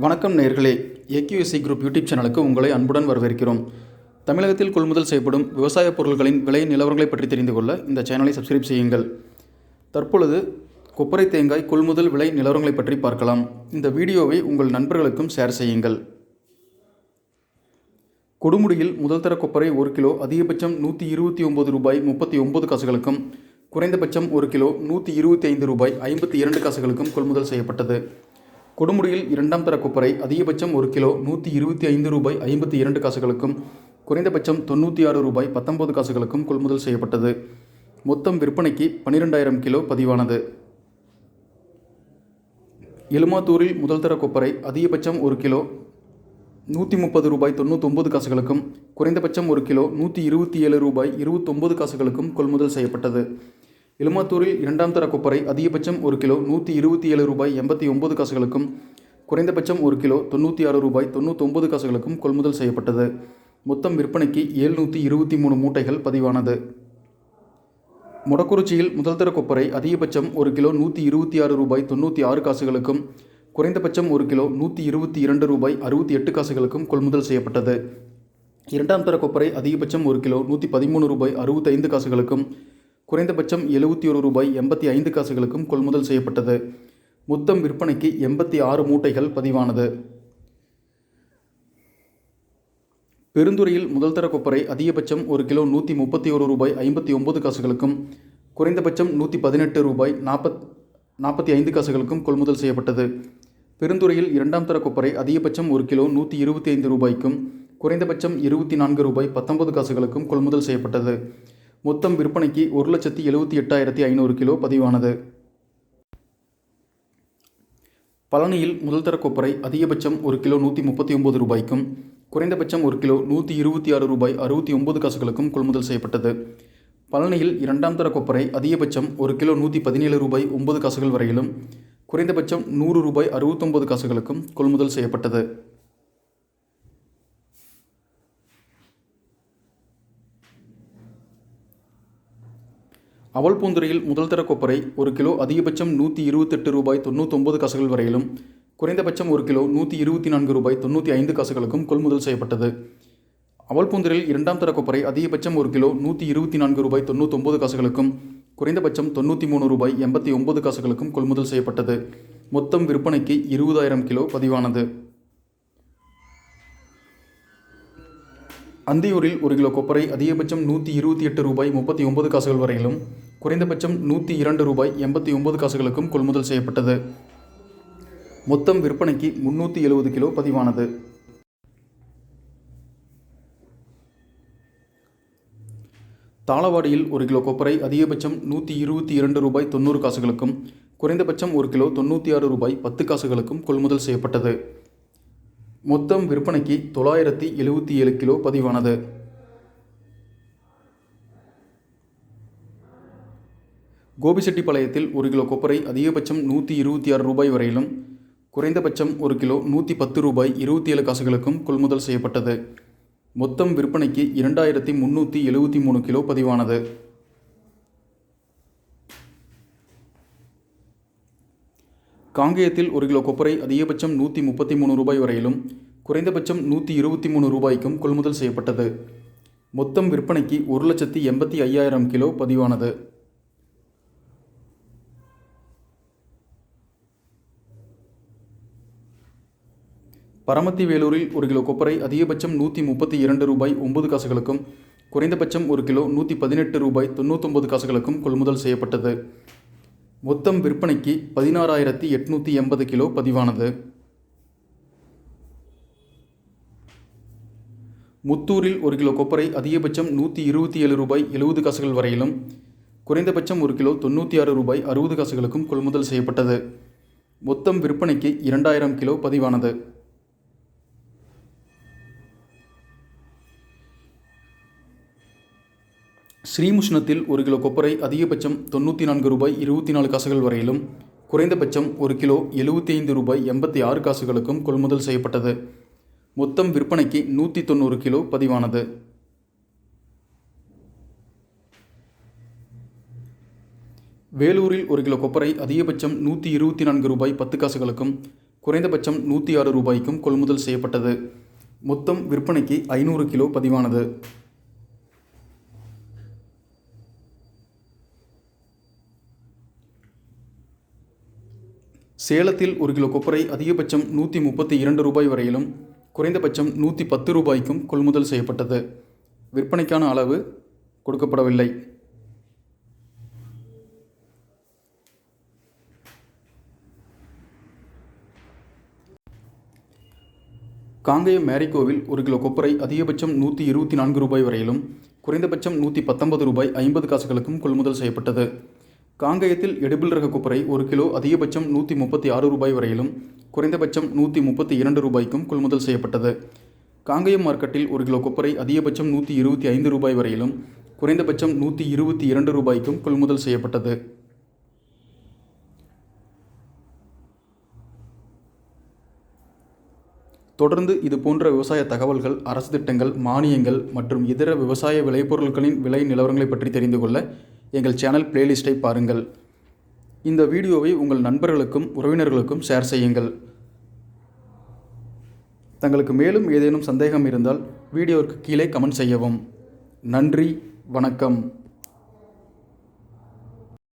வணக்கம் நேர்களே. AQSC group YouTube சேனலுக்கு உங்களை அன்புடன் வரவேற்கிறோம். தமிழகத்தில் கொள்முதல் செய்யப்படும் விவசாய பொருட்களின் விலை நிலவரங்களை பற்றி தெரிந்து கொள்ள இந்த சேனலை சப்ஸ்கிரைப் செய்யுங்கள். தற்பொழுது கொப்பரை தேங்காய் கொள்முதல் விலை நிலவரங்களை பற்றி பார்க்கலாம். இந்த வீடியோவை உங்கள் நண்பர்களுக்கும் ஷேர் செய்யுங்கள். கொடுமுடியில் முதல் தர கொப்பரை ஒரு கிலோ அதிகபட்சம் நூற்றி இருபத்தி ஒம்பது ரூபாய் முப்பத்தி ஒம்பது காசுகளுக்கும் குறைந்தபட்சம் ஒரு கிலோ நூற்றி இருபத்தி ஐந்து ரூபாய் ஐம்பத்தி இரண்டு காசுகளுக்கும் கொள்முதல் செய்யப்பட்டது. கொடுமுடியில் இரண்டாம் தர கொப்பரை அதிகபட்சம் ஒரு கிலோ நூற்றி இருபத்தி ஐந்து ரூபாய் ஐம்பத்தி இரண்டு காசுகளுக்கும் குறைந்தபட்சம் தொண்ணூற்றி ஆறு ரூபாய் பத்தொன்பது காசுகளுக்கும் கொள்முதல் செய்யப்பட்டது. மொத்தம் விற்பனைக்கு பன்னிரெண்டாயிரம் கிலோ பதிவானது. எலுமாத்தூரில் முதல் தர கொப்பரை அதிகபட்சம் ஒரு கிலோ நூற்றி முப்பது ரூபாய் தொண்ணூத்தொம்பது காசுகளுக்கும் குறைந்தபட்சம் ஒரு கிலோ நூற்றி இருபத்தி ஏழு ரூபாய் இருபத்தொம்பது காசுகளுக்கும் கொள்முதல் செய்யப்பட்டது. எலுமாத்தூரில் இரண்டாம் தர கொப்பரை அதிகபட்சம் ஒரு கிலோ நூற்றி இருபத்தி ஏழு ரூபாய் எண்பத்தி ஒம்பது காசுகளுக்கும் குறைந்தபட்சம் ஒரு கிலோ தொண்ணூற்றி ஆறு ரூபாய் தொண்ணூற்றொம்பது காசுகளுக்கும் கொள்முதல் செய்யப்பட்டது. மொத்தம் விற்பனைக்கு ஏழ்நூற்றி இருபத்தி மூணு மூட்டைகள் பதிவானது. மொடக்குறிச்சியில் முதல் தர கொப்பரை அதிகபட்சம் ஒரு கிலோ நூற்றி இருபத்தி ஆறு ரூபாய் தொண்ணூற்றி ஆறு காசுகளுக்கும் குறைந்தபட்சம் ஒரு கிலோ நூற்றி இருபத்தி இரண்டு ரூபாய் அறுபத்தி எட்டு காசுகளுக்கும் கொள்முதல் செய்யப்பட்டது. இரண்டாம் தர கொப்பரை அதிகபட்சம் ஒரு கிலோ நூற்றி பதிமூணு ரூபாய் அறுபத்தைந்து காசுகளுக்கும் குறைந்தபட்சம் எழுபத்தி ஒரு ரூபாய் எண்பத்தி ஐந்து காசுகளுக்கும் கொள்முதல் செய்யப்பட்டது. மொத்தம் விற்பனைக்கு எண்பத்தி ஆறு மூட்டைகள் பதிவானது. பெருந்துறையில் முதல் தர கொப்பரை அதிகபட்சம் ஒரு கிலோ நூற்றி முப்பத்தி ஒரு ரூபாய் ஐம்பத்தி ஒம்பது காசுகளுக்கும் குறைந்தபட்சம் நூற்றி பதினெட்டு ரூபாய் நாற்பத் நாற்பத்தி ஐந்து காசுகளுக்கும் கொள்முதல் செய்யப்பட்டது. பெருந்துறையில் இரண்டாம் தர கொப்பரை அதிகபட்சம் ஒரு கிலோ நூற்றி இருபத்தி ஐந்து ரூபாய்க்கும் குறைந்தபட்சம் இருபத்தி நான்கு ரூபாய் பத்தொன்பது காசுகளுக்கும் கொள்முதல் செய்யப்பட்டது. மொத்தம் விற்பனைக்கு ஒரு லட்சத்தி எழுபத்தி எட்டாயிரத்தி ஐநூறு கிலோ பதிவானது. பழனியில் முதல் தர கொப்பரை அதிகபட்சம் ஒரு கிலோ நூற்றி முப்பத்தி ஒம்பது ரூபாய்க்கும் குறைந்தபட்சம் ஒரு கிலோ நூற்றி இருபத்தி ஆறு ரூபாய் அறுபத்தி ஒம்பது காசுகளுக்கும் கொள்முதல் செய்யப்பட்டது. பழனியில் இரண்டாம் தர கொப்பரை அதிகபட்சம் ஒரு கிலோ நூற்றி பதினேழு ரூபாய் ஒன்பது காசுகள் வரையிலும் குறைந்தபட்சம் நூறு ரூபாய் அறுபத்தொம்பது காசுகளுக்கும் கொள்முதல் செய்யப்பட்டது. அவல்பூந்துறையில் முதல் தர கொப்பரை ஒரு கிலோ அதிகபட்சம் நூற்றி இருபத்தெட்டு ரூபாய் தொண்ணூத்தொம்பது காசுகள் வரையிலும் குறைந்தபட்சம் ஒரு கிலோ நூற்றி இருபத்தி நான்கு ரூபாய் தொண்ணூற்றி ஐந்து காசுகளுக்கும் கொள்முதல் செய்யப்பட்டது. அவல்பூந்துறையில் இரண்டாம் தர கொப்பரை அதிகபட்சம் ஒரு கிலோ நூற்றி இருபத்தி நான்கு ரூபாய் தொண்ணூத்தொம்பது காசுகளுக்கும் குறைந்தபட்சம் தொண்ணூற்றி மூணு ரூபாய் எண்பத்தி ஒன்பது காசுகளுக்கும் கொள்முதல் செய்யப்பட்டது. மொத்தம் விற்பனைக்கு இருபதாயிரம் கிலோ பதிவானது. அந்தியூரில் ஒரு கிலோ கொப்பரை அதிகபட்சம் நூற்றி இருபத்தி எட்டு ரூபாய் முப்பத்தி ஒன்பது காசுகள் வரையிலும் குறைந்தபட்சம் நூற்றி இரண்டு ரூபாய் எண்பத்தி ஒன்பது காசுகளுக்கும் கொள்முதல் செய்யப்பட்டது. மொத்தம் விற்பனைக்கு முன்னூற்றி எழுபது கிலோ பதிவானது. தாளவாடியில் ஒரு கிலோ கொப்பரை அதிகபட்சம் நூற்றி இருபத்தி இரண்டு ரூபாய் தொண்ணூறு காசுகளுக்கும் குறைந்தபட்சம் ஒரு கிலோ தொண்ணூற்றி ஆறு ரூபாய் பத்து காசுகளுக்கும் கொள்முதல் செய்யப்பட்டது. மொத்தம் விற்பனைக்கு தொள்ளாயிரத்தி எழுபத்தி ஏழு கிலோ பதிவானது. கோபிச்செட்டிப்பாளையத்தில் ஒரு கிலோ கொப்பரை அதிகபட்சம் நூற்றி இருபத்தி ஆறு ரூபாய் வரையிலும் குறைந்தபட்சம் ஒரு கிலோ நூற்றி பத்து ரூபாய் இருபத்தி ஏழு காசுகளுக்கும் கொள்முதல் செய்யப்பட்டது. மொத்தம் விற்பனைக்கு இரண்டாயிரத்தி முந்நூற்றி எழுபத்தி மூணு கிலோ பதிவானது. காங்கேயத்தில் ஒரு கிலோ கொப்பரை அதிகபட்சம் நூற்றி முப்பத்தி மூணு ரூபாய் வரையிலும் குறைந்தபட்சம் நூற்றி இருபத்தி மூணு ரூபாய்க்கும் கொள்முதல் செய்யப்பட்டது. மொத்தம் விற்பனைக்கு ஒரு லட்சத்தி எண்பத்தி ஐயாயிரம் கிலோ பதிவானது. பரமத்தி வேலூரில் ஒரு கிலோ கொப்பரை அதிகபட்சம் நூற்றி முப்பத்தி இரண்டு ரூபாய் ஒன்பது காசுகளுக்கும் குறைந்தபட்சம் ஒரு கிலோ நூற்றி பதினெட்டு ரூபாய் தொண்ணூத்தொம்பது காசுகளுக்கும் கொள்முதல் செய்யப்பட்டது. மொத்தம் விற்பனைக்கு பதினாறாயிரத்தி எட்நூற்றி எண்பது கிலோ பதிவானது. முத்தூரில் ஒரு கிலோ கொப்பரை அதிகபட்சம் நூற்றி இருபத்தி ஏழு ரூபாய் எழுபது காசுகள் வரையிலும் குறைந்தபட்சம் ஒரு கிலோ தொண்ணூற்றி ஆறு ரூபாய் அறுபது காசுகளுக்கும் கொள்முதல் செய்யப்பட்டது. மொத்தம் விற்பனைக்கு இரண்டாயிரம் கிலோ பதிவானது. ஸ்ரீமுஷ்ணத்தில் ஒரு கிலோ கொப்பரை அதிகபட்சம் தொண்ணூற்றி நான்கு ரூபாய் இருபத்தி நாலு காசுகள் வரையிலும் குறைந்தபட்சம் ஒரு கிலோ எழுபத்தி ஐந்து ரூபாய் எண்பத்தி ஆறு காசுகளுக்கும் கொள்முதல் செய்யப்பட்டது. மொத்தம் விற்பனைக்கு நூற்றி தொண்ணூறு கிலோ பதிவானது. வேலூரில் ஒரு கிலோ கொப்பரை அதிகபட்சம் நூற்றி இருபத்தி நான்கு ரூபாய் பத்து காசுகளுக்கும் குறைந்தபட்சம் நூற்றி ஆறு ரூபாய்க்கும் கொள்முதல் செய்யப்பட்டது. மொத்தம் விற்பனைக்கு ஐநூறு கிலோ பதிவானது. சேலத்தில் ஒரு கிலோ கொப்பரை அதிகபட்சம் நூற்றி முப்பத்தி இரண்டு ரூபாய் வரையிலும் குறைந்தபட்சம் நூற்றி பத்து ரூபாய்க்கும் கொள்முதல் செய்யப்பட்டது. விற்பனைக்கான அளவு கொடுக்கப்படவில்லை. காங்கேயம் மேரிகோவில் ஒரு கிலோ கொப்பரை அதிகபட்சம் நூற்றி இருபத்தி நான்கு ரூபாய் வரையிலும் குறைந்தபட்சம் நூற்றி பத்தொன்பது ரூபாய் ஐம்பது காசுகளுக்கும் கொள்முதல் செய்யப்பட்டது. காங்கேயத்தில் எடிபிள் ரக கொப்பரை ஒரு கிலோ அதிகபட்சம் நூற்றி முப்பத்தி ஆறு ரூபாய் வரையிலும் குறைந்தபட்சம் நூற்றி முப்பத்தி இரண்டு ரூபாய்க்கும் கொள்முதல் செய்யப்பட்டது. காங்கேயம் மார்க்கெட்டில் ஒரு கிலோ கொப்பரை அதிகபட்சம் நூற்றி இருபத்தி ஐந்து ரூபாய் வரையிலும் குறைந்தபட்சம் நூற்றி இருபத்தி இரண்டு ரூபாய்க்கும் கொள்முதல் செய்யப்பட்டது. தொடர்ந்து இது போன்ற விவசாய தகவல்கள் அரசு திட்டங்கள் மானியங்கள் மற்றும் இதர விவசாய விளைபொருட்களின் விலை நிலவரங்களை பற்றி தெரிந்து கொள்ள எங்கள் சேனல் பிளேலிஸ்ட்டை பாருங்கள். இந்த வீடியோவை உங்கள் நண்பர்களுக்கும் உறவினர்களுக்கும் ஷேர் செய்யுங்கள். தங்களுக்கு மேலும் ஏதேனும் சந்தேகம் இருந்தால் வீடியோவுக்கு கீழே கமெண்ட் செய்யவும். நன்றி வணக்கம்.